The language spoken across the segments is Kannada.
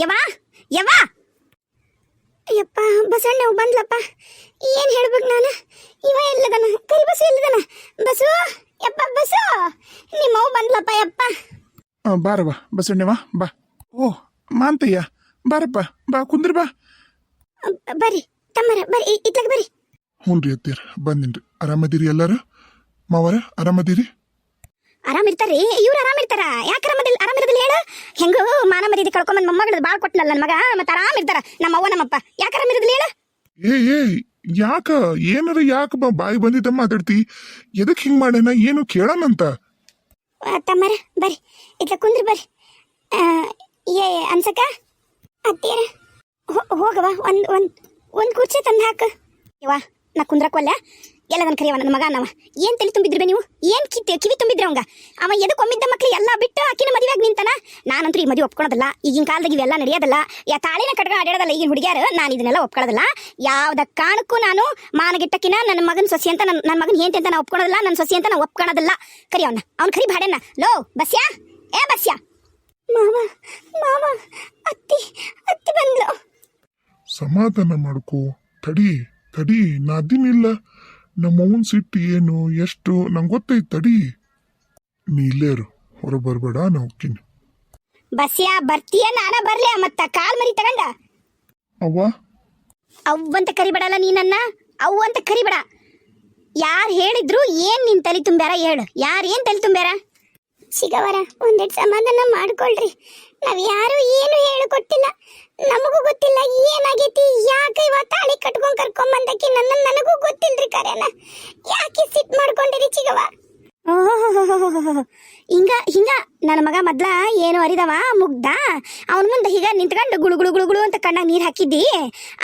ಯವ್ವ ಯವ್ವ. ಅಯ್ಯಪ್ಪ ಬಸಣ್ಣ ಬಂದ್ಲಪ್ಪ. ಏನ್ ಹೇಳ್ಬೇಕು ನಾನು? ಇವ ಎಲ್ಲದನ? ಕರಿ ಬಸ್ಸು ಎಲ್ಲದನ? ಬಸು ಯಪ್ಪ ಬಸ್ಸು ನಿಮ್ಮವ್ ಬಂದ್ಲಪ್ಪ ಯಪ್ಪ. ಬಾರವ ಬಾರವ್ವ ಬಸಣ್ಣವ ಬಾ. ಓ ಮಾಂತಯ್ಯ ಬಾರಪ್ಪ ಬಾ ಕುಂದ್ರ ಬಾ. ಬರಿ ಬರ್ರಿ ತಮ್ಮರ ಬರ್ರಿ ಇತ್ಲಾಗ ಬರ್ರಿ. ಹ್ಞೂ ರೀ ಅತ್ತೀರ ಬಂದಿನ್ರಿ. ಆರಾಮದಿರಿ ಎಲ್ಲಾರು? ಮಾವರ ಆರಾಮದಿರಿ? ಆರಾಮಿರ್ತಾರ್ರಿ? ಇವ್ರು ಆರಾಮ ಇರ್ತಾರ ಯಾಕೆ ಆರಾಮದಿಲ್ಲ ಆರಾಮಿರೋದಿಲ್ಲ ಹೇಳು. ಹೆಂಗೋ ಮಾನ ಮರ್ಯಾದೆ ಕಳ್ಕೊಂಬಂದ್ ಮೊಮ್ಮಗಳು ಬಾಳ್ ಕೊಟ್ಟನಲ್ಲ ನನ್ನ ಮಗ ಮತ್ತೆ ಆರಾಮಿರ್ತಾರ ನಮ್ಮ ಅವ್ವ ನಮ್ಮಪ್ಪ. ಯಾಕೆ ಆರಾಮಿರೋದಿಲ್ಲ ಹೇಳು. ಏ ಏ ಯಾಕ? ಏನಾರ ಯಾಕ ಬಾ ಬಾಯಿ ಬಂದಿದ್ದ ಮಾತಾಡ್ತಿ? ಎದಕ್ ಹಿಂಗ್ ಮಾಡ್ಯಾನ? ಏನು ಕೇಳಣಂತ ತಮ್ಮರ ಬರ್ರಿ. ಇತ್ಲ ಕುಂದ್ರಿ ಬರ್ರಿ. ಆ, ಏ ಅನ್ಸಕ ಅತ್ತೀರ ಹೋಗವ ಒಂದ್ ಒಂದ್ ಒಂದ್ ಕುರ್ಚಿ ತಂದು ಹಾಕ. ಇವ ನಾ ಕುಂದ್ರಕ್ವಲ್ಲ ಎಲ್ಲ ನನ್ನ ಕರಿಯವ ನನ್ನ ಮಗ ಏನ್ ತಲೆ ತುಂಬಿದ್ರಿ ನೀವು? ಏನು ಕಿತ್ತಿ ಕಿವಿ ತುಂಬಿದ್ರಿ ಅವಂಗ? ಅವ ಎದಕ್ಕೆ ಒಮ್ಮಿದ್ದ ಮಕ್ಳು ಎಲ್ಲ ಬಿಟ್ಟು ಆಕಿನ ಮದುವೆಯಾಗಿ ನಿಂತನ? ನಾನಂತೂ ಈ ಮದುವೆ ಒಪ್ಕೊಳೋದಲ್ಲ. ಈಗಿನ ಕಾಲದಾಗ ಇವೆಲ್ಲ ನಡೆಯೋದಲ್ಲ. ಯಾ ತಾಳಿನ ಕಟ್ಕೊಂಡು ಆಡೋದಲ್ಲ ಈಗಿನ ಹುಡುಗಿಯರು, ನಾನು ಇದನ್ನೆಲ್ಲ ಒಪ್ಕೊಳ್ಳೋದಲ್ಲ ಯಾವ್ದ ಕಾರಣಕ್ಕೂ ನಾನು ಮಾನಗಿಟ್ಟಕಿನ ನನ್ನ ಮಗನ ಸೊಸಿ ಅಂತ ನನ್ನ ನನ್ನ ಮಗನ ಏಂತ ಅಂತ ನಾ ಒಪ್ಕೊಳೋದಲ್ಲ ನನ್ನ ಸೊಸಿ ಅಂತ ನಾ ಒಪ್ಕೊಳ್ಳೋದಿಲ್ಲ ಕರಿ ಅವನ್ನ ಅವ್ನ ಕರಿ ಭಾಡೆನ ಲೋ, ಬಸ್ಯಾ? ಏ ಬಸ್ಯಾ? ಮಾವ ಮಾವ, ಅತ್ತಿ ಅತ್ತಿ ಬಂದ್ಲು. ಸಮಾಧಾನ ಮಾಡ್ಕೋ. ತಡಿ ತಡಿ ನಾದಿನಿಲ್ಲ ನಮ್ಮವನ್ ಸಿಟ್ಟು ಏನು ಎಷ್ಟು ನಂಗೆ ಗೊತ್ತೈತೆ ತಡಿ ನೀ ಇಲ್ಲೇರು ಹೊರ ಬರಬೇಡ ನಾ ಹೋಗ್ತೀನಿ. ಬಸ್ಯಾ ಬರ್ತೀಯ? ನಾನ ಬರ್ಲಿ ಮತ್ತ ಕಾಲ್ ಮರಿ ತಗಂಡ. ಅವ್ವ? ಅಂತ ಕರಿಬೇಡಲ್ಲ ನೀನನ್ನ? ಅವ್ ಅಂತ ಕರಿಬೇಡ. ಯಾರು ಹೇಳಿದ್ರು ಏನ್ ನಿನ್ ತಲೆ ತುಂಬ್ಯಾರ ಹೇಳು. ಯಾರು ಏನ್ ತಲೆ ತುಂಬ್ಯಾರ? ಸಿಗವರ ಒಂದೆರಡು ಸಮಾಧಾನ ಮಾಡ್ಕೊಳ್ರಿ. ನಾವ್ ಯಾರು ಏನು ಹೇಳಿಕೊಟ್ಟಿಲ್ಲ. ನಮಗೂ ಗೊತ್ತಿಲ್ಲ, ಏನಾಗೈತಿ, ಯಾಕೆ ಇವ ತಾಳಿ ಕಟ್ಕೊಂಡ್ ಕರ್ಕೊಂಡ್ ಬಂದಕ್ಕೆ ನನ್ನ ನನಗೂ ಗೊತ್ತಿಲ್ರಿ ಕರೆನ. ಯಾಕೆ ಸಿಟ್ ಮಾಡ್ಕೊಂಡಿರಿ ಚಿಗವ ಓಹೋ ಹಿಂಗ ಹಿಂಗ, ನನ್ನ ಮಗ ಮೊದ್ಲ ಏನು ಅರಿದವ? ಮುಗ್ದ? ಅವನ ಮುಂದೆ ಹೀಗ ನಿಂತ್ಕೊಂಡು ಗುಳು ಗುಳು ಗುಳು ಗುಳು ಅಂತ ಕಣ್ಣಾಗ ನೀರು ಹಾಕಿದ್ದಿ?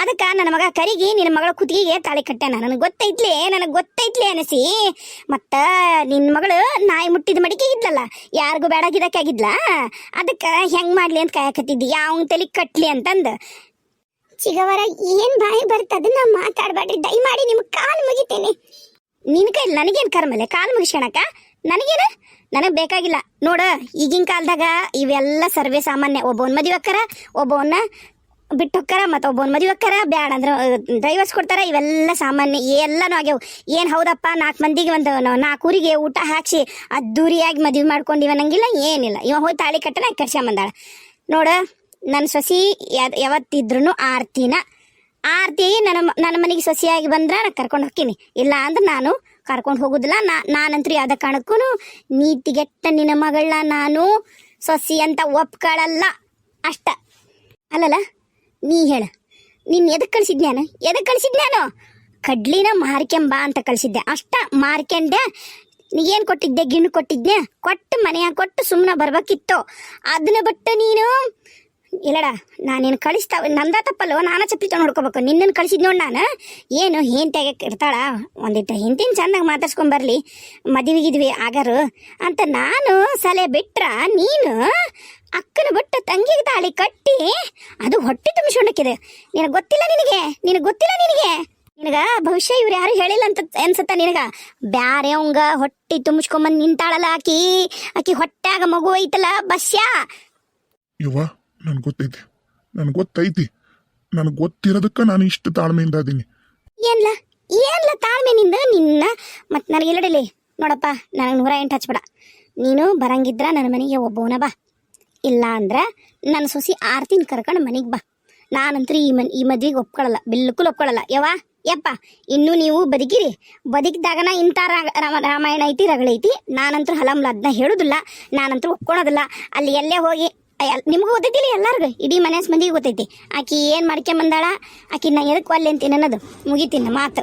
ಅದಕ್ಕೆ ನನ್ನ ಮಗ ಕರಿಗಿ, ನಿನ್ನ ಮಗಳ ಕುತ್ತಿಗೆಗೆ ತಾಳಿ ಕಟ್ಟ್ಯಾನ ನನಗೆ ಗೊತ್ತೈತ್ಲಿ ನನಗೆ ಗೊತ್ತೈತ್ಲಿ ಅನಸಿ. ಮತ್ತ ನಿನ್ನ ಮಗಳು ನಾಯಿ ಮುಟ್ಟಿದ ಮಡಿಕೆ ಇದ್ಲಲ್ಲ, ಯಾರಿಗೂ ಆಗಿದ್ಲ? ಅದಕ್ಕೆ ಹೆಂಗ್ ಮಾಡ್ಲಿ ಅಂತ ಕಾಯಕತ್ತಿದ್ದಿ? ಯಾವ ತಲೆ ಕಟ್ಲಿ ಅಂತಂದು. ಚಿಗವರ, ಏನ್ ಬಾಯಿ ಬರ್ತದ ನಾ ಮಾತಾಡ್ಬೇಡ್ರಿ. ದಯಮಾಡಿ ನಿಮ್ಗೆ ಕಾಲು ಮುಗಿತೇನೆ. ನಿನ್ ಕೈ ನನಗೇನು ಕರ್ಮಲೆ? ಕಾಲು ಮುಗಿಸ್ಕೊಳಕ ನನಗೇನ? ನನಗೆ ಬೇಕಾಗಿಲ್ಲ. ನೋಡ, ಈಗಿನ ಕಾಲದಾಗ ಇವೆಲ್ಲ ಸರ್ವೇ ಸಾಮಾನ್ಯ. ಒಬ್ಬವನ್ ಮದುವೆ ಅಕ್ಕಾರ ಒಬ್ಬವನ್ನ ಬಿಟ್ಟು ಹೊಕ್ಕಾರ, ಮತ್ತು ಒಬ್ಬನ ಮದುವೆ ಹೋಕ್ಕಾರ ಬ್ಯಾಡ ಅಂದ್ರೆ. ಡ್ರೈವರ್ಸ್ ಕೊಡ್ತಾರ, ಇವೆಲ್ಲ ಸಾಮಾನ್ಯ. ಎಲ್ಲನೂ ಆಗ್ಯಾವ. ಏನು ಹೌದಪ್ಪ ನಾಲ್ಕು ಮಂದಿಗೆ ಒಂದು ನಾಲ್ಕು ಊರಿಗೆ ಊಟ ಹಾಕಿಸಿ ಅದ್ದೂರಿಯಾಗಿ ಮದುವೆ ಮಾಡ್ಕೊಂಡು ಇವನಂಗಿಲ್ಲ ಏನಿಲ್ಲ. ಇವ ಹೋಗಿ ತಾಳಿ ಕಟ್ಟನ ಕರ್ಸ್ಕೊಂಬಂದಾಳ ನೋಡ ನನ್ನ ಸೊಸಿ ಯಾವತ್ತಿದ್ರು ಆರ್ತಿನ. ಆರ್ತಿ ನನ್ನ ನನ್ನ ಮನೆಗೆ ಸೊಸಿಯಾಗಿ ಬಂದ್ರೆ ನಾನು ಕರ್ಕೊಂಡು ಹೋಗ್ತೀನಿ ಇಲ್ಲ ಅಂದ್ರೆ ನಾನು ಕರ್ಕೊಂಡು ಹೋಗುದಿಲ್ಲ. ನಾ ನಾನಂತೂ ಯಾವುದೇ ಕಾರಣಕ್ಕೂ ನೀತಿಗೆಟ್ಟ ನಿನ್ನ ಮಗಳನ್ನ ನಾನು ಸೊಸಿ ಅಂತ ಒಪ್ಕೊಳ್ಳಲ್ಲ ಅಷ್ಟ. ಅಲ್ಲಲ್ಲ, ನೀ ಹೇಳ. ನಿನ್ನ ಎದಕ್ಕೆ ಕಳ್ಸಿದ್ನ ನಾನು ಎದಕ್ಕೆ ಕಳಿಸಿದ್ ನಾನು ಕಡ್ಲಿನ ಮಾರ್ಕೆಂಬ ಅಂತ ಕಳ್ಸಿದ್ದೆ. ಅಷ್ಟ ಮಾರ್ಕೆಂಡೆ ನೀ ಏನು ಕೊಟ್ಟಿದ್ದೆ? ಗಿಣ್ಣು ಕೊಟ್ಟಿದ್ದೆ ಕೊಟ್ಟು ಮನೆಯ ಕೊಟ್ಟು ಸುಮ್ಮನೆ ಬರ್ಬೇಕಿತ್ತು. ಅದನ್ನ ಬಿಟ್ಟು ನೀನು ಇಲ್ಲಡ, ನಾನೇನು ಕಳಿಸ್ತಾವ ನಂದ ತಪ್ಪಲ್ಲೋ ನಾನ ಚಪ್ಪಲಿ ತಗೊಂಡು ನೋಡ್ಕೋಬೇಕು ನಿನ್ನನ್ನು ಕಳಿಸಿದ್ ನೋಡಿ ನಾನು. ಏನು ತೆಗಕ್ಕೆ ಇರ್ತಾಳ? ಒಂದಿಟ್ಟು ಹಿಂತಿನ ಚಂದಾಗಿ ಮಾತಾಡ್ಸ್ಕೊಂಬರ್ಲಿ ಮದುವೆಗಿದ್ವಿ ಮದುವೆ ಆಗರು. ಅಂತ ನಾನು ಸಲಹೆ ಬಿಟ್ರ ನೀನು ಅಕ್ಕನ ಬಿಟ್ಟು ತಂಗಿಗೆ ತಾಳಿ ಕಟ್ಟಿ ಅದು ಹೊಟ್ಟೆ ತುಂಬಿಸ್ಕೊಂಡಕ್ಕಿದೆ. ನಿನಗೆ ಗೊತ್ತಿಲ್ಲ ನಿನಗೆ? ನಿನಗೆ ಗೊತ್ತಿಲ್ಲ ನಿನಗೆ? ನಿನಗ ಭವಿಷ್ಯ ಇವ್ರು ಯಾರು ಹೇಳಿಲ್ಲ ಅಂತ ಅನ್ಸತ್ತ ನಿನಗ? ಬ್ಯಾರೆ ಅವಂಗ ಹೊಟ್ಟೆ ತುಂಬಿಸ್ಕೊಂಬಂದು ನಿಂತಾಳಲ್ಲ ಆಕಿ. ಆಕಿ ಹೊಟ್ಟ್ಯಾಗ ಮಗು ಐತಲ್ಲ, ಬಸ್ಯಾ? ಯವ್ವ ನನ್ಗೆ ಗೊತ್ತೈತಿ. ನನಗೆ ಗೊತ್ತೈತಿ. ನನಗೆ ಗೊತ್ತಿರೋದಕ್ಕೆ ನಾನು ಇಷ್ಟು ತಾಳ್ಮೆಯಿಂದ ಅದೀನಿ ಏನ್ಲ? ಏನ್ಲ ತಾಳ್ಮೆ ನಿಂದ ನಿನ್ನ ಮತ್ತು ನನಗೆ ಎಲ್ಲಡಲಿ? ನೋಡಪ್ಪ, ನನಗೆ ನೂರ ಎಂಟು ಹಚ್ಬೇಡ. ನೀನು ಬರಂಗಿದ್ರ ನನ್ನ ಮನೆಗೆ ಒಬ್ಬವನ ಬಾ. ಇಲ್ಲ ಅಂದ್ರೆ ನನ್ನ ಸೊಸಿ ಆರ್ತಿನ ಕರ್ಕೊಂಡು ಮನೆಗೆ ಬಾ. ನಾನಂತೂ ಈ ಮನ್, ಈ ಮದ್ವೆಗೆ ಒಪ್ಕೊಳ್ಳಲ್ಲ ಬಿಲ್ಕುಲ್ ಒಪ್ಕೊಳ್ಳಲ್ಲ ಯವ್ವ? ಯಪ್ಪ, ಇನ್ನೂ ನೀವು ಬದುಕಿರಿ. ಬದುಕಿದಾಗನ ಇಂಥ ರಾಮ, ರಾಮಾಯಣ ಐತಿ ರಗಳೈತಿ ನಾನಂತೂ ಹಲಮ್ಲ ಅದನ್ನ ಹೇಳುದಿಲ್ಲ. ನಾನಂತೂ ಒಪ್ಕೊಳೋದಿಲ್ಲ. ಅಲ್ಲಿ ಎಲ್ಲೇ ಹೋಗಿ ನಿಮಗೂ ಗೊತ್ತೈತಿಲ್ಲ ಎಲ್ಲಾರ್ಗು? ಇಡೀ ಮನೆ ಮಂದಿಗೆ ಗೊತ್ತೈತಿ. ಆಕಿ ಏನು ಮಾಡ್ಕೊಂಬಂದಾಳ? ಆಕಿ ನಾ ಎದಕ್ಕೆ ಒಲ್ಲೆ ಅಂತೀನಿ ಅನ್ನೋದು. ಮುಗಿತೀನಿ ಮಾತು.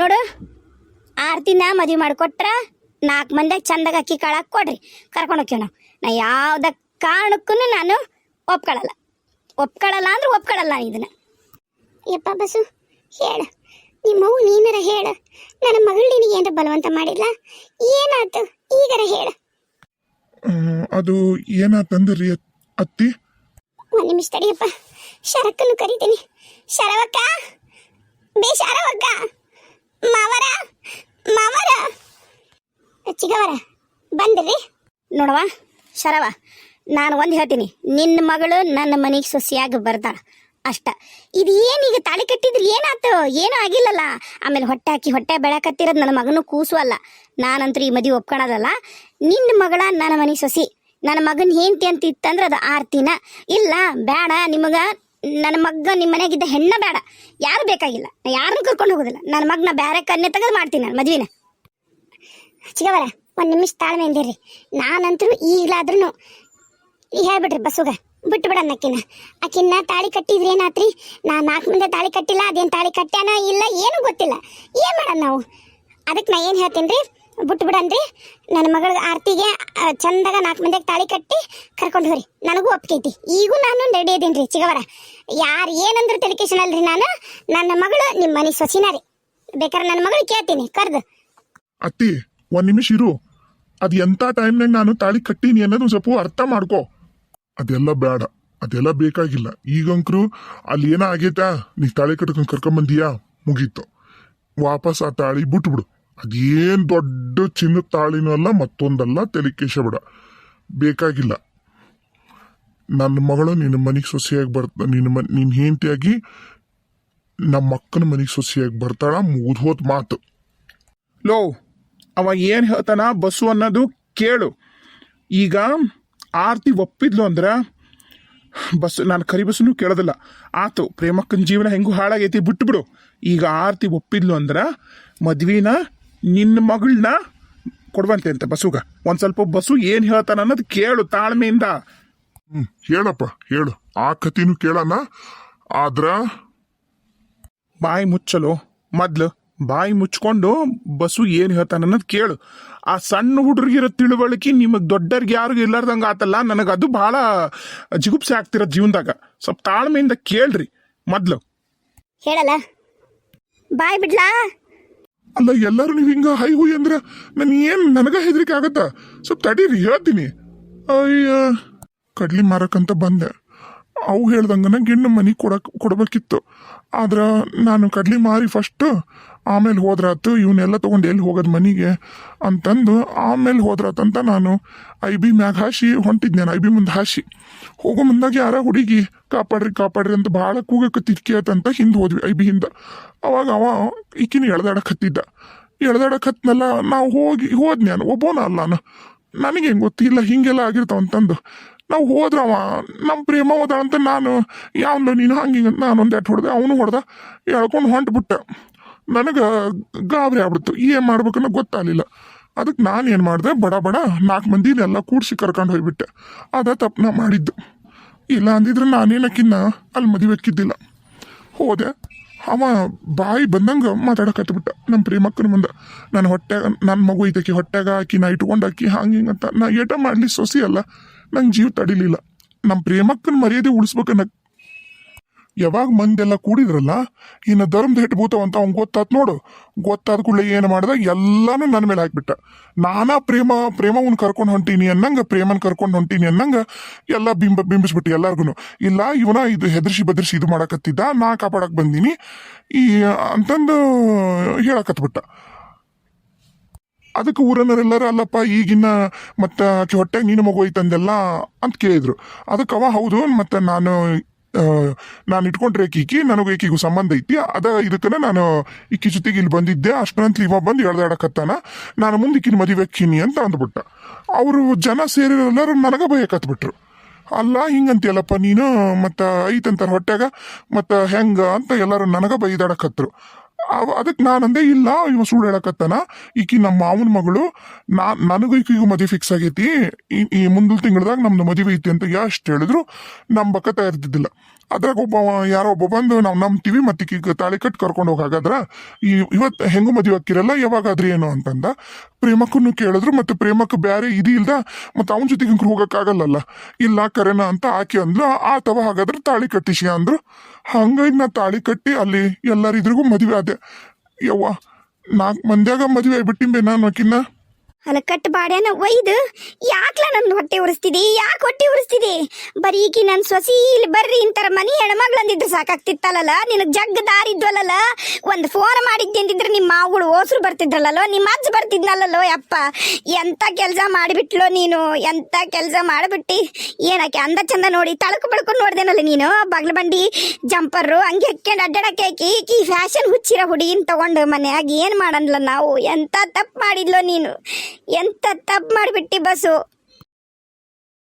ನೋಡು ಆರ್ತಿನ ಮದುವೆ ಮಾಡಿಕೊಟ್ರ ನಾಲ್ಕು ಮಂದಿಗೆ ಚಂದಾಗ ಅಕ್ಕಿ ಕಾಳಾಕ್ ಕೊಡ್ರಿ. ಕರ್ಕೊಂಡು ಹೋಗ್ತೀವಿ ನಾವು. ನಾ ಯಾವ್ದ ಕಾರಣಕ್ಕೂ ನಾನು ಒಪ್ಕೊಳ್ಳಲ್ಲ ಒಪ್ಕೊಳ್ಳಲ್ಲ ಅಂದ್ರೆ ಒಪ್ಕೊಳ್ಳಲ್ಲ ಇದನ್ನ. ಯಪ್ಪ ಬಸ್ಸು ಹೇಳ. ನಿಮ್ಮವು ನೀನರ ಹೇಳ. ನನ್ನ ಮಗಳು ನಿನಗೆ ಏನಾರ ಬಲವಂತ ಮಾಡಿಲ್ಲ ಏನಾಯ್ತು? ಈಗರ ಹೇಳ. ಅದು ಏನಾತಂದ್ರಿ ಅತ್ತಿ? ಒಂದು ನಿಮಿಷ ತಡಿಯಪ್ಪ. ಶರಕ್ಕನ್ನು ಕರಿತೀನಿ. ಶರವಕ್ಕ? ಬೇ ಶರವಕ್ಕ? ಮಾವರ? ಮಾವರ? ಚಿಗವರ, ಬಂದ್ರಿ. ನೋಡವ ಶರವ, ನಾನು ಒಂದು ಹೇಳ್ತೀನಿ. ನಿನ್ನ ಮಗಳು ನನ್ನ ಮನೆಗೆ ಸೊಸಿಯಾಗಿ ಬರ್ತಾಳ ಅಷ್ಟ. ಇದು ಏನೀಗ ತಾಳಿ ಕಟ್ಟಿದ್ರೆ ಏನಾಯ್ತು ಏನೂ ಆಗಿಲ್ಲಲ್ಲ. ಆಮೇಲೆ ಹೊಟ್ಟೆ ಹಾಕಿ ಹೊಟ್ಟೆ ಬೆಳಕತ್ತಿರೋದು ನನ್ನ ಮಗನೂ ಕೂಸು ಅಲ್ಲ. ನಾನಂತೂ ಈ ಮದುವೆ ಒಪ್ಕೊಳೋದಲ್ಲ ನಿನ್ನ ಮಗಳ ನನ್ನ ಮನೆ ಸೊಸಿ. ನನ್ನ ಮಗನ ಹೆಂಡತಿ ಅಂತ ಇತ್ತಂದ್ರೆ ಅದು ಆರ್ತಿನ. ಇಲ್ಲ, ಬೇಡ, ನಿಮಗೆ ನನ್ನ ಮಗ ನಿಮ್ಮ ಮನೆಗಿದ್ದ ಹೆಣ್ಣ ಬೇಡ. ಯಾರು ಬೇಕಾಗಿಲ್ಲ. ನಾ ಯಾರನ್ನೂ ಕರ್ಕೊಂಡು ಹೋಗೋದಿಲ್ಲ. ನನ್ನ ಮಗನ ಬೇರೆ ಕನ್ನೆ ತೆಗೆದು ಮಾಡ್ತೀನಿ ನಾನು ಮದುವೆನ. ಚಿಗವರ ಒಂದು ನಿಮಿಷ ತಾಳ್ಮೆ ನಾನಂತೂ ನಾನಂತರೂ ಈಗಲಾದ್ರೂ ಹೇಳ್ಬಿಡ್ರಿ ಬಸ್ಸುಗ. ಬಿಟ್ಟು ಬಿಡ ಅಕ್ಕಿನ ಆಕಿನ ತಾಳಿ ಕಟ್ಟಿದ್ರಿ ಏನಾತ್ರಿ? ನಾ ನಾಲ್ಕು ಮುಂದೆ ತಾಳಿ ಕಟ್ಟಿಲ್ಲ, ಅದೇನು ತಾಳಿ ಕಟ್ಟ್ಯಾನ ಇಲ್ಲ, ಏನು ಗೊತ್ತಿಲ್ಲ. ಏನು ಮಾಡೋಣ ನಾವು? ಅದಕ್ಕೆ ನಾ ಏನು ಹೇಳ್ತೀನಿ ರೀ ಬಿಟ್ಟು ಬಿಡನ್ರಿ ನನ್ನ ಮಗಳ ಆರ್ತಿಗೆ ಚಂದಾಗ ನಾಲ್ಕು ಮಂದಿಗೆ ತಾಳಿ ಕಟ್ಟಿ ಕರ್ಕೊಂಡು ಹೋಗ್ರಿ ನನಗೂ ಒಪ್ಕೈತಿ. ಈಗೂ ನಾನು ರೆಡಿ ಇದೀನಿ ರೀ ಚಿಗವರ. ಯಾರು ಏನಂದ್ರೆ ತಲೆಕೇಶನ್ ಅಲ್ರಿ ನಾನು. ನನ್ನ ಮಗಳು ನಿಮ್ಮ ಮನೆ ಸೊಸಿನ ಬೇಕಾದ್ರೆ ನನ್ನ ಮಗಳು ಕೇಳ್ತೀನಿ. ಕರ್ದು. ಅತ್ತಿ, ಒಂದ್ ನಿಮಿಷ ಇರು. ಅದ್ ಎಂತ ಟೈಮ್ನಾಗ ನಾನು ತಾಳಿ ಕಟ್ಟೀನಿ ಅನ್ನೋದು ಸ್ವಲ್ಪ ಅರ್ಥ ಮಾಡ್ಕೋ. ಅದೆಲ್ಲ ಬೇಡ ಅದೆಲ್ಲ ಬೇಕಾಗಿಲ್ಲ. ಈಗಂಕ್ರು ಅಲ್ಲಿ ಏನೋ ಆಗೈತಾ ನೀ ತಾಳಿ ಕಟ್ಕೊಂಡ್ ಕರ್ಕೊಂಬಂದಿಯಾ ಮುಗೀತು. ವಾಪಸ್ ಆ ತಾಳಿ ಬಿಟ್ಬಿಡು. ಅದೇನ್ ದೊಡ್ಡ ಚಿನ್ನದ ತಾಳಿನೂ ಅಲ್ಲ ಮತ್ತೊಂದಲ್ಲ ತೆಲಿಕೇಶ ಬಿಡ. ಬೇಕಾಗಿಲ್ಲ. ನನ್ನ ಮಗಳು ನಿನ್ನ ಮನೆಗೆ ಸೊಸೆಯಾಗಿ ಬರ್ತ, ನಿನ್ನ ಮನ್ ನಿನ್ನ ಹೆಂಡತಿಯಾಗಿ ನಮ್ಮ ಅಕ್ಕನ ಮನೆಗೆ ಸೊಸೆಯಾಗಿ ಬರ್ತಾಳ ಮುಗಿದ್ ಮಾತು. ಲೋ, ಅವ ಏನು ಹೇಳ್ತಾನ ಬಸ್ಸು ಅನ್ನೋದು ಕೇಳು. ಈಗ ಆರ್ತಿ ಒಪ್ಪಿದ್ಲು ಅಂದ್ರೆ ಬಸ್, ನಾನು ಕರಿ ಬಸ್ಸನ್ನು ಕೇಳೋದಿಲ್ಲ. ಆತು, ಪ್ರೇಮಕ್ಕನ ಜೀವನ ಹೆಂಗೂ ಹಾಳಾಗೈತಿ ಬಿಟ್ಟು ಬಿಡು ಈಗ ಆರ್ತಿ ಒಪ್ಪಿದ್ಲು ಅಂದ್ರೆ ಮದ್ವಿನ ನಿನ್ನ ಮಗಳನ್ನ ಕೊಡುವಂತೆ ಅಂತ ಬಸ್ಸುಗ ಒಂದು ಸ್ವಲ್ಪ ಬಸು ಏನು ಹೇಳ್ತಾನ ಅನ್ನೋದು ಕೇಳು ತಾಳ್ಮೆಯಿಂದ. ಹೇಳಪ್ಪ ಹೇಳು. ಆ ಕತಿನೂ ಕೇಳಣ. ಆದ್ರ? ಬಾಯಿ ಮುಚ್ಚಲು ಮೊದ್ಲು ಬಾಯಿ ಮುಚ್ಕೊಂಡು ಬಸ್ಸು ಏನು ಹೇಳ್ತಾನ ಅನ್ನೋದು ಕೇಳು. ಆ ಸಣ್ಣ ಹುಡುಗರಿಗಿರೋ ತಿಳುವಳಿಕೆ ನಿಮಗೆ ದೊಡ್ಡರಿಗೆ ಯಾರಿಗೂ ಇಲ್ಲಾರ್ದಂಗೆ ಆತಲ್ಲ ನನಗೆ ಅದು ಬಹಳ ಜಿಗುಪ್ಸೆ ಆಗ್ತಿರೋ ಜೀವನದಾಗ. ಸ್ವಲ್ಪ ತಾಳ್ಮೆಯಿಂದ ಕೇಳ್ರಿ ಮೊದ್ಲು. ಹೇಳಲ್ಲ. ಬಾಯ್ ಬಿಡ್ಲಾ? ಅಲ್ಲ, ಎಲ್ಲರೂ ನೀವು ಹಿಂಗ ಹೈ ಹುಯ್ ಅಂದ್ರೆ ನನ್ ಏನ್ ನನಗ ಹೆದರಿಕೆ ಆಗತ್ತ? ಸ್ವಲ್ಪ ತಡೀರಿ, ಹೇಳ್ತೀನಿ. ಅಯ್ಯ, ಕಡ್ಲಿ ಮಾರಕ್ಕಂತ ಬಂದೆ. ಅವು ಹೇಳ್ದಂಗನ ಗಿಣ್ಣ ಮನಿ ಕೊಡಕ್, ಕೊಡಬೇಕಿತ್ತು. ಆದ್ರೆ ನಾನು ಕಡ್ಲಿ ಮಾರಿ ಫಸ್ಟ್ ಆಮೇಲೆ ಹೋದ್ರಾತು ಇವನ್ನೆಲ್ಲ ತಗೊಂಡು ಎಲ್ಲಿ ಹೋಗೋದು ಮನಿಗೆ ಅಂತಂದು ಆಮೇಲೆ ಹೋದ್ರಾತಂತ ನಾನು ಐ ಬಿ ಮ್ಯಾಗ ಹಾಸಿ ಹೊಂಟಿದ್ದೆ ಐ ಬಿ ಮುಂದೆ ಹಾಸಿ ಹೋಗೋ ಮುಂದಾಗ ಯಾರ ಹುಡುಗಿ ಕಾಪಾಡ್ರಿ ಕಾಪಾಡ್ರಿ ಅಂತ ಭಾಳ ಕೂಗಕ್ಕೆ ಅಂತ ಹಿಂದೆ ಹೋದ್ವಿ ಐ ಬಿ ಹಿಂದೆ. ಅವಾಗ ಅವ ಈಕಿನ ಎಳ್ದಾಡಕ್ ಹತ್ತಿದ್ದ. ಹತ್ತನಲ್ಲ ನಾವು ಹೋಗಿ ಹೋದ್ ನಾನು, ಒಬ್ಬನ ಅಲ್ಲ ನಾನು. ನನಗೆ ಹೆಂಗೆ ಗೊತ್ತಿಲ್ಲ, ಹಿಂಗೆಲ್ಲ ಆಗಿರ್ತಾವ ಅಂತಂದು. ನಾವು ಹೋದ್ರವ? ನಮ್ಮ ಪ್ರೇಮ ಹೋದ ಅಂತ ನಾನು ಯಾವನು ನೀನು ಹಂಗೆ ನಾನು ಒಂದು ಎಟ್ಟು ಹೊಡೆದೆ, ಅವನು ಹೊಡೆದ, ಎಳ್ಕೊಂಡು ಹೊಂಟ್ಬಿಟ್ಟೆ. ನನಗೆ ಗಾಬರಿ ಆಗ್ಬಿಡ್ತು. ಏನು ಮಾಡ್ಬೇಕನ್ನೋ ಗೊತ್ತಾಗಲಿಲ್ಲ. ಅದಕ್ಕೆ ನಾನು ಏನು ಮಾಡಿದೆ, ಬಡ ಬಡ ನಾಲ್ಕು ಎಲ್ಲ ಕೂಡಿಸಿ ಕರ್ಕೊಂಡು ಹೋಗ್ಬಿಟ್ಟೆ ಅದ ತಪ್ಪು ಮಾಡಿದ್ದು. ಇಲ್ಲ ಅಂದಿದ್ರೆ ನಾನೇನಕ್ಕಿನ್ನ ಅಲ್ಲಿ ಮದುವೆಕ್ಕಿದ್ದಿಲ್ಲ ಹೋದೆ. ಅವ ಬಾಯಿ ಬಂದಂಗೆ ಮಾತಾಡಕತ್ಬಿಟ್ಟ ನಮ್ಮ ಪ್ರೇಮಕ್ಕನ ಮುಂದೆ. ನನ್ನ ಹೊಟ್ಟೆ ನನ್ನ ಮಗು ಐತಕಿ ಹೊಟ್ಟೆಗ ಆಕಿ ನಾ ಇಟ್ಕೊಂಡು ಆಕಿ ಹಂಗೆ ಹಿಂಗೆ ಅಂತ. ನಾ ಏಟ ಮಾಡಲಿ ಸೊಸಿ ಅಲ್ಲ. ನಂಗೆ ಜೀವ ತಡಿಲಿಲ್ಲ. ನಮ್ಮ ಪ್ರೇಮಕ್ಕನ ಮರ್ಯಾದೆ ಉಳಿಸ್ಬೇಕನ್ನ. ಯಾವಾಗ ಮಂದೆಲ್ಲ ಕೂಡಿದ್ರಲ್ಲ, ಇನ್ನು ಧರ್ಮದ ಹೆಟ್ಟು ಅಂತ ಅವ್ನು ಗೊತ್ತಾತ್ ನೋಡು. ಗೊತ್ತಾದ ಕೂಡಲೇ ಏನು ಮಾಡ್ದ, ಎಲ್ಲಾನು ನನ್ನ ಮೇಲೆ ಹಾಕ್ಬಿಟ್ಟ. ನಾನಾ ಪ್ರೇಮ ಪ್ರೇಮ ಅವ್ನು ಕರ್ಕೊಂಡು ಹೊಂಟೀನಿ ಅನ್ನಂಗ, ಪ್ರೇಮನ್ ಕರ್ಕೊಂಡು ಹೊಂಟೀನಿ ಅನ್ನಂಗ, ಎಲ್ಲ ಬಿಂಬ, ಬಿಂಬಿಸ್ಬಿಟ್ಟು ಎಲ್ಲಾರ್ಗು ಇಲ್ಲ, ಇವನ ಇದು ಹೆದರ್ಸಿ ಬದರ್ಸಿ ಇದು ಮಾಡಕತ್ತಿದ್ದ, ನಾ ಕಾಪಾಡಕ್ ಬಂದೀನಿ. ಈ ಅಂತಂದು ಹೇಳಕತ್ಬಿಟ್ಟ. ಅದಕ್ಕೆ ಊರನ್ನರೆಲ್ಲರೂ ಅಲ್ಲಪ್ಪ, ಈಗಿನ ಮತ್ತು ಆಕೆ ಹೊಟ್ಟೆಗೆ ನೀನು ಮಗು ಐತಂದೆಲ್ಲ ಅಂತ ಕೇಳಿದ್ರು. ಅದಕ್ಕೆ ಅವ, ಹೌದು, ಮತ್ತು ನಾನು ನಾನು ಇಟ್ಕೊಂಡ್ರೆ ಈಕಿ ನನಗೂ ಈಕಿಗೂ ಸಂಬಂಧ ಐತಿ, ಅದ ಇದಕ್ಕನ ನಾನು ಈಕಿ ಜೊತೆಗೆ ಇಲ್ಲಿ ಬಂದಿದ್ದೆ ಅಷ್ಟರಂತ ಇವ ಬಂದು ಎಳ್ದಾಡಕತ್ತಾನ ನಾನು ಮುಂದೆ ಮದುವೆ ಅಕ್ಕಿನಿ ಅಂತ ಅಂದ್ಬಿಟ್ಟ. ಅವರು ಜನ ಸೇರಿರೋರು ನನಗೆ ಭಯ ಕತ್ಬಿಟ್ರು. ಅಲ್ಲ, ಹಿಂಗಂತೀಯಲ್ಲಪ್ಪ, ನೀನು ಮತ್ತು ಐತಂತಾರೆ ಹೊಟ್ಟೆಗ ಮತ್ತು ಹೆಂಗ ಅಂತ ಎಲ್ಲರೂ ನನಗೆ ಬೈದಾಡಕತ್ತರು ಅದಕ್ಕೆ ನಾನಂದೆ ಇಲ್ಲ, ಇವ ಸುಳ್ಳು ಹೇಳಕತ್ತಾನ. ಈಕಿ ನಮ್ಮ ಮಾವನ ಮಗಳು, ನಾ, ನನಗೂ ಈಕಿಗೂ ಮದುವೆ ಫಿಕ್ಸ್ ಆಗೈತಿ. ಈ- ಮುಂದಿನ ತಿಂಗಳದಾಗ ನಮ್ದು ಮದುವೆ ಐತಿ ಅಂತ ಎಷ್ಟು ಹೇಳಿದ್ರು ನಂಬಕ ಇರ್ತಿದ್ದಿಲ್ಲ ಅದ್ರಾಗ ಒಬ್ಬ ಯಾರೋ ಒಬ್ಬ ಬಂದು ನಾವು ನಂಬ್ತೀವಿ ಮತ್ತೆ ಈಕೀಗ ತಾಳಿ ಕಟ್ ಕರ್ಕೊಂಡು ಹೋಗಾದ್ರ ಈ ಇವತ್ತು ಹೆಂಗು ಮದುವೆ ಹಾಕಿರಲ್ಲ ಯಾವಾಗಾದ್ರಿ ಏನು ಅಂತಂದ. ಪ್ರೇಮಕ್ಕನ್ನು ಕೇಳಿದ್ರು ಮತ್ತೆ ಪ್ರೇಮಕ್ಕೆ ಬೇರೆ ಇದು ಇಲ್ದ ಮತ್ತೆ ಅವನ ಜೊತೆಗೆ ಹಿಂಗೆ ಹೋಗೋಕ್ಕಾಗಲ್ಲಲ್ಲ ಇಲ್ಲ ಕರೆನ ಅಂತ ಆಕೆ ಆ ತವ ಹಾಗಾದ್ರೆ ತಾಳಿ ಕಟ್ಟಿಸಿ ಅಂದ್ರು. ಹಂಗಾಗಿ ನಾ ತಾಳಿ ಕಟ್ಟಿ ಅಲ್ಲಿ ಎಲ್ಲರಿದ್ರಿಗೂ ಮದುವೆ ಆದೆ. ಯವ್ವ ನಾಲ್ಕು ಮಂದ್ಯಾಗ ಮದುವೆ ಆಯ್ಬಿಟ್ಟಿಂಬೆ ನಾನು ಆಕಿನ್ನ ಹಲಕಟ್ಟು ಬಾಡ್ಯಾನ ಒಯ್ದು, ಯಾಕ್ಲ ನನ್ನ ಹೊಟ್ಟೆ ಉರಿಸ್ತಿದಿ? ಯಾಕೆ ಹೊಟ್ಟೆ ಉರಿಸ್ತಿದಿ? ಬರೀಕಿ ನನ್ನ ಸೊಸಿ ಇಲ್ಲಿ ಬರ್ರಿ ಇಂತರ ಮನಿ ಹೆಣ್ಮಗ್ಳಂದಿದ್ರು ಸಾಕಾಗ್ತಿತ್ತಲ್ಲ ನಿನಗೆ ಜಗ್ ದಾರಿ ಇದ್ವಲ್ಲಲ್ಲ ಒಂದು ಫೋನ್ ಮಾಡಿದ್ದೆ ಅಂದಿದ್ರೆ ನಿಮ್ಮ ಮಾವುಗಳು ಓಸರು ಬರ್ತಿದ್ರಲ್ಲೋ ನಿಮ್ಮ ಅಜ್ಜ ಬರ್ತಿದ್ನಲ್ಲೋ ಯಪ್ಪ? ಎಂತ ಕೆಲಸ ಮಾಡಿಬಿಟ್ಲೋ ನೀನು? ಎಂತ ಕೆಲಸ ಮಾಡಿಬಿಟ್ಟಿ? ಏನಕ್ಕೆ ಅಂದ ಚಂದ ನೋಡಿ ತಳಕು ಬಳ್ಕೊಂಡು ನೋಡ್ದೇನಲ್ಲ ನೀನು? ಬಗ್ಲ ಬಂಡಿ, ಜಂಪರ್, ಹಂಗೆ ಹಾಕ್ಯಂಡು ಅಡ್ಡಾಡಕ್ಕೆ ಹಾಕಿ ಈ ಫ್ಯಾಷನ್ ಹುಚ್ಚಿರ ಹುಡುಗಿನ ತಗೊಂಡು ಮನೆಯಾಗಿ ಏನು ಮಾಡನ್ಲ ನಾವು? ಎಂತ ತಪ್ಪು ಮಾಡಿದ್ಲೋ ನೀನು? ಎಂತ ತಪ್ಪು ಮಾಡಿಬಿಟ್ಟಿ ಬಸ್ಸು?